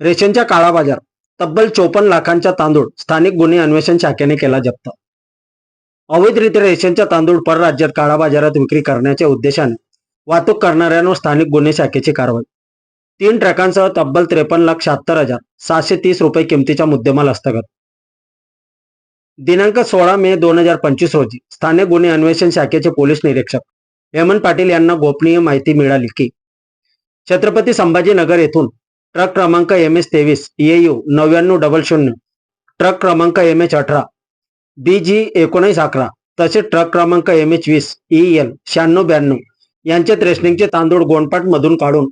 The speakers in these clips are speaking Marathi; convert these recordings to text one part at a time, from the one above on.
रेशनच्या काळा बाजार तब्बल चोपन्न लाखांचा तांदूळ स्थानिक गुन्हे अन्वेषण शाखेने केला जप्त. अवैधरित्या रेशनच्या तांदूळ परराज्यात काळा बाजारात विक्री करण्याच्या उद्देशाने वाहतूक करणाऱ्यांवर स्थानिक गुन्हे शाखेची कारवाई. तीन ट्रकांसह तब्बल त्रेपन्न लाख शहात्तर हजार सातशे तीस रुपये किमतीचा मुद्देमाल हस्तगत. दिनांक सोळा मे दोन हजार पंचवीस रोजी स्थानिक गुन्हे अन्वेषण शाखेचे पोलीस निरीक्षक हेमंत पाटील यांना गोपनीय माहिती मिळाली की छत्रपती संभाजीनगर येथून ट्रक क्रमांक एम एस तेवीस यू नव्याण्णव डबल शून्य. ट्रक क्रमांक एम एच अठरा. बी जी एकोणीस अकरा. तसेच ट्रक क्रमांक एम एच वीस ई एल शहाण्णव ब्याण्णव. यांचे थ्रेशनिंगचे तांदूळ गोंडपाट मधून काढून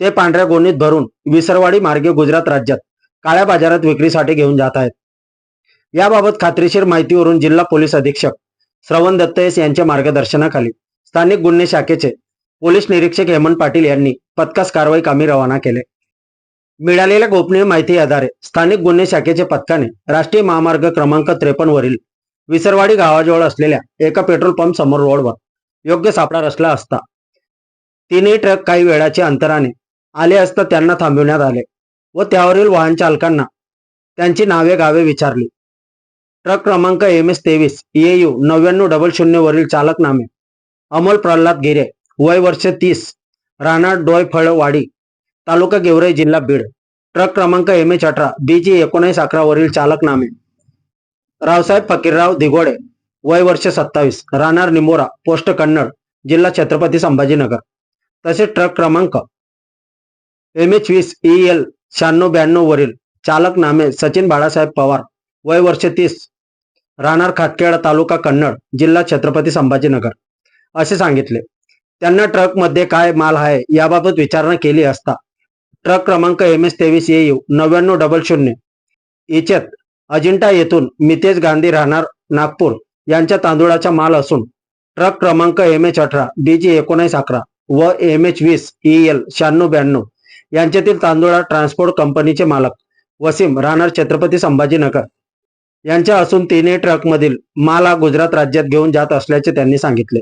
ते पांढऱ्या गोणीत भरून विसरवाडी मार्गे गुजरात राज्यात काळ्या बाजारात विक्रीसाठी घेऊन जात आहेत. याबाबत खात्रीशीर माहितीवरून जिल्हा पोलीस अधीक्षक श्रवण दत्तयस यांच्या मार्गदर्शनाखाली स्थानिक गुन्हे शाखेचे पोलीस निरीक्षक हेमंत पाटील यांनी पथकास कारवाई कामी रवाना केले. मिळालेल्या गोपनीय माहिती आधारे स्थानिक गुन्हे शाखेच्या पथकाने राष्ट्रीय महामार्ग क्रमांक त्रेपन्न वरील विसरवाडी गावाजवळ असलेल्या एका पेट्रोल पंप समोर रोडवर योग्य सापडा रचला असता. तिन्ही ट्रक काही वेळाच्या अंतराने आले असता त्यांना थांबविण्यात आले व त्यावरील वाहन चालकांना त्यांची नावे गावे विचारली. ट्रक क्रमांक एम एस तेवीस यू नव्याण्णव डबल शून्य वरील चालक नामे अमोल प्रल्हाद गिरे वय वर्ष तीस राहणार डोयफळवाडी तालुका गेवराई जिल्हा बीड. ट्रक क्रमांक एम एच अठरा बी जी एकोणीस अकरा वरील चालक नामे रावसाहेब फकीरराव दिगोडे वय वर्ष सत्तावीस राहणार निमोरा पोस्ट कन्नड जिल्हा छत्रपती संभाजीनगर. तसेच ट्रक क्रमांक एम एच वीस ई एल शहाण्णव ब्याण्णव वरील चालक नामे सचिन बाळासाहेब पवार वय वर्ष तीस राहणार खाटखेडा तालुका कन्नड जिल्हा छत्रपती संभाजीनगर. असे सांगितले. त्यांना ट्रकमध्ये काय माल आहे याबाबत विचारणा केली असता. ट्रक क्रमांक एम एस तेवीस यू नव्याण्णव डबल शून्य. याच्यात अजिंठा येथून मितेश गांधी राहणार नागपूर यांच्या तांदूळाचा माल असून ट्रक क्रमांक एम एच अठरा डी जी एकोणीस अकरा व एम एच वीस ई एल शहाण्णव ब्याण्णव यांच्यातील तांदूळा ट्रान्सपोर्ट कंपनीचे मालक वसीम राहणार छत्रपती संभाजीनगर. यांच्या असून तिन्ही ट्रकमधील माल हा गुजरात राज्यात घेऊन जात असल्याचे त्यांनी सांगितले.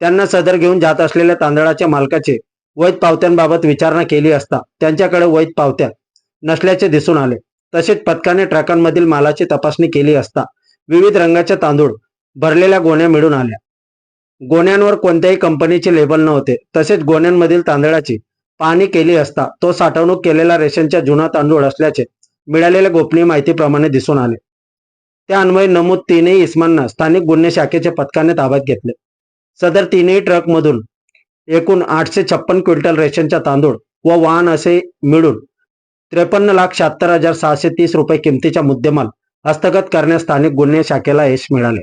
त्यांना सदर घेऊन जात असलेल्या तांदळाच्या मालकाचे वैध पावत्यांबाबत विचारणा केली असता त्यांच्याकडे वैध पावत्या नसल्याचे दिसून आले. तसेच पथकाने ट्रकांमधील मालाची तपासणी केली असता विविध रंगाचे तांदूळ भरलेल्या गोण्या मिळून आल्या. गोण्यांवर कोणत्याही कंपनीचे लेबल नव्हते. तसेच गोण्यांमधील तांदळाची पाहणी केली असता तो साठवणूक केलेला रेशनच्या जुना तांदूळ असल्याचे मिळालेल्या गोपनीय माहितीप्रमाणे दिसून आले. त्या अन्वये नमूद तीनही इस्मांना स्थानिक गुन्हे शाखेच्या पथकाने ताब्यात घेतले. सदर तीनही ट्रकमधून एकूण आठशे छप्पन क्विंटल रेशनचा तांदूळ व वाहन असे मिळून त्रेपन्न लाख शहात्तर हजार सहाशे तीस रुपये किमतीचा मुद्देमाल हस्तगत करण्यास स्थानिक गुन्हे शाखेला यश मिळाले.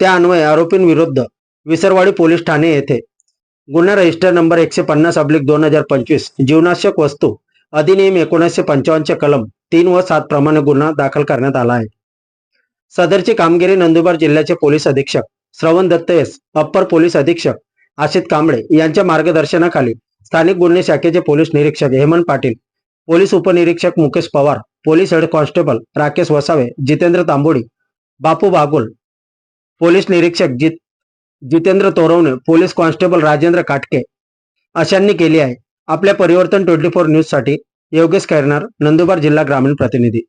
त्या अन्वये आरोपींविरुद्ध विसरवाडी पोलीस ठाणे येथे गुन्हा रजिस्टर नंबर एकशे पन्नास अब्लिक दोन हजार पंचवीस जीवनाशक वस्तू अधिनियम एकोणीसशे पंचावन्नचे कलम तीन व सात प्रमाणे गुन्हा दाखल करण्यात आला आहे. सदरची कामगिरी नंदुरबार जिल्ह्याचे पोलीस अधीक्षक श्रवण दत्त एस अप्पर पोलीस अधीक्षक आशित कांबळे यांच्या मार्गदर्शनाखाली स्थानिक गुन्हे शाखेचे पोलीस निरीक्षक हेमंत पाटील पोलीस उपनिरीक्षक Mukesh Pawar police head constable Rakesh Vasave Jitendra Tambodi Bapu Bagul police निरीक्षक जित जितेंद्र तोरवणे पोलीस कॉन्स्टेबल राजेंद्र काटके अशांनी केली आहे. आपल्या परिवर्तन ट्वेंटी फोर न्यूजसाठी योगेश कैरनार नंदुरबार जिल्हा ग्रामीण प्रतिनिधी.